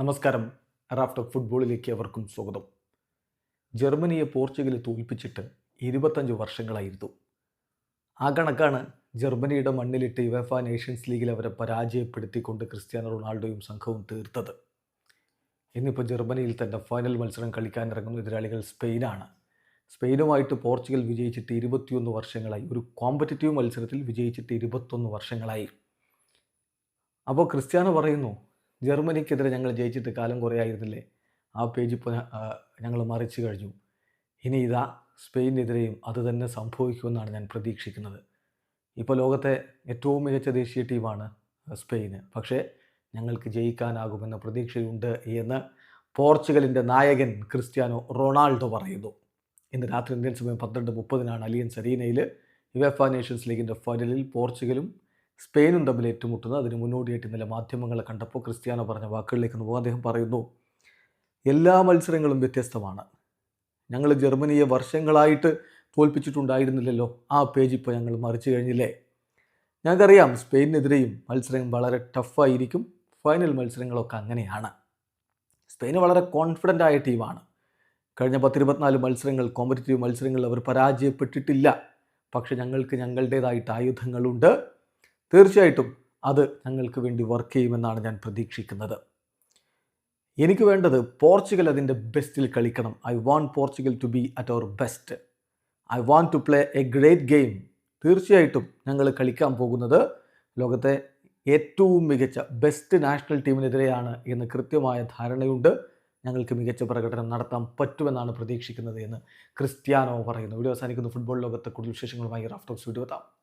നമസ്കാരം. റാഫ്റ്റർ ഫുട്ബോളിലേക്ക് അവർക്കും സ്വാഗതം. ജർമ്മനിയെ പോർച്ചുഗൽ തോൽപ്പിച്ചിട്ട് ഇരുപത്തഞ്ച് വർഷങ്ങളായിരുന്നു. ആ കണക്കാണ് ജർമ്മനിയുടെ മണ്ണിലിട്ട് യുവഫ നേഷൻസ് ലീഗിൽ അവരെ പരാജയപ്പെടുത്തിക്കൊണ്ട് ക്രിസ്ത്യാനോ റൊണാൾഡോയും സംഘവും തീർത്തത്. ഇന്നിപ്പോൾ ജർമ്മനിയിൽ തന്നെ ഫൈനൽ മത്സരം കളിക്കാനിറങ്ങുന്ന എതിരാളികൾ സ്പെയിനാണ്. സ്പെയിനുമായിട്ട് പോർച്ചുഗൽ വിജയിച്ചിട്ട് ഇരുപത്തിയൊന്ന് വർഷങ്ങളായി. ഒരു കോമ്പറ്റീറ്റീവ് മത്സരത്തിൽ വിജയിച്ചിട്ട് ഇരുപത്തൊന്ന് വർഷങ്ങളായി. അപ്പോൾ ക്രിസ്ത്യാനോ പറയുന്നു ജർമ്മനിക്കെതിരെ ഞങ്ങൾ ജയിച്ചിട്ട് കാലം കുറേ ആയിരുന്നില്ലേ? ആ പേജ് ഇപ്പോൾ ഞങ്ങൾ മറിച്ച് കഴിഞ്ഞു. ഇനി ഇതാ സ്പെയിനെതിരെയും അതുതന്നെ സംഭവിക്കുമെന്നാണ് ഞാൻ പ്രതീക്ഷിക്കുന്നത്. ഇപ്പോൾ ലോകത്തെ ഏറ്റവും മികച്ച ദേശീയ ടീമാണ് സ്പെയിന്. പക്ഷേ ഞങ്ങൾക്ക് ജയിക്കാനാകുമെന്ന പ്രതീക്ഷയുണ്ട് എന്ന് പോർച്ചുഗലിന്റെ നായകൻ ക്രിസ്ത്യാനോ റൊണാൾഡോ പറയുന്നു. ഇന്ന് രാത്രി ഇന്ത്യൻ സമയം പന്ത്രണ്ട് മുപ്പതിനാണ് അലിയൻസ് അരീനയിൽ യുഎഫ നേഷൻസ് ലീഗിന്റെ ഫൈനലിൽ പോർച്ചുഗലും സ്പെയിനും തമ്മിൽ ഏറ്റുമുട്ടുന്നത് അതിന് മുന്നോടിയായിട്ട് ഇന്നലെ മാധ്യമങ്ങളെ കണ്ടപ്പോൾ ക്രിസ്ത്യാനോ പറഞ്ഞ വാക്കുകളിലേക്ക് ഒന്ന് അദ്ദേഹം പറയുന്നു എല്ലാ മത്സരങ്ങളും വ്യത്യസ്തമാണ്. ഞങ്ങൾ ജർമ്മനിയെ വർഷങ്ങളായിട്ട് തോൽപ്പിച്ചിട്ടുണ്ടായിരുന്നില്ലല്ലോ ആ പേജ് ഇപ്പോൾ ഞങ്ങൾ മറിച്ചു കഴിഞ്ഞില്ലേ? ഞങ്ങൾക്കറിയാം സ്പെയിനെതിരെയും മത്സരം വളരെ ടഫായിരിക്കും ഫൈനൽ മത്സരങ്ങളൊക്കെ അങ്ങനെയാണ്. സ്പെയിൻ വളരെ കോൺഫിഡന്റ് ആയ ടീമാണ് കഴിഞ്ഞ പത്തിരുപത്തിനാല് മത്സരങ്ങൾ കോമ്പറ്റീറ്റീവ് മത്സരങ്ങളിൽ അവർ പരാജയപ്പെട്ടിട്ടില്ല. പക്ഷേ ഞങ്ങൾക്ക് ഞങ്ങളുടേതായിട്ട് ആയുധങ്ങളുണ്ട്. തീർച്ചയായിട്ടും അത് ഞങ്ങൾക്ക് വേണ്ടി വർക്ക് ചെയ്യുമെന്നാണ് ഞാൻ പ്രതീക്ഷിക്കുന്നത്. എനിക്ക് വേണ്ടത് പോർച്ചുഗൽ അതിന്റെ ബെസ്റ്റിൽ കളിക്കണം. I want Portugal to be at our best I want to play a great game തീർച്ചയായിട്ടും ഞങ്ങൾ കളിക്കാൻ പോകുന്നത് ലോകത്തെ ഏറ്റവും മികച്ച ബെസ്റ്റ് നാഷണൽ ടീമിനെതിരെയാണ് എന്ന് കൃത്യമായ ധാരണയുണ്ട്. ഞങ്ങൾക്ക് മികച്ച പ്രകടനം നടത്താൻ പറ്റുമെന്നാണ് പ്രതീക്ഷിക്കുന്നത് എന്ന് ക്രിസ്ത്യാനോ പറയുന്നു. വീഡിയോ അവസാനിക്കുന്ന. ഫുട്ബോൾ ലോകത്തെ കൂടുതൽ വിശേഷങ്ങളുമായി റാഫ്റ്റോക്സ് വീഡിയോ എത്താം.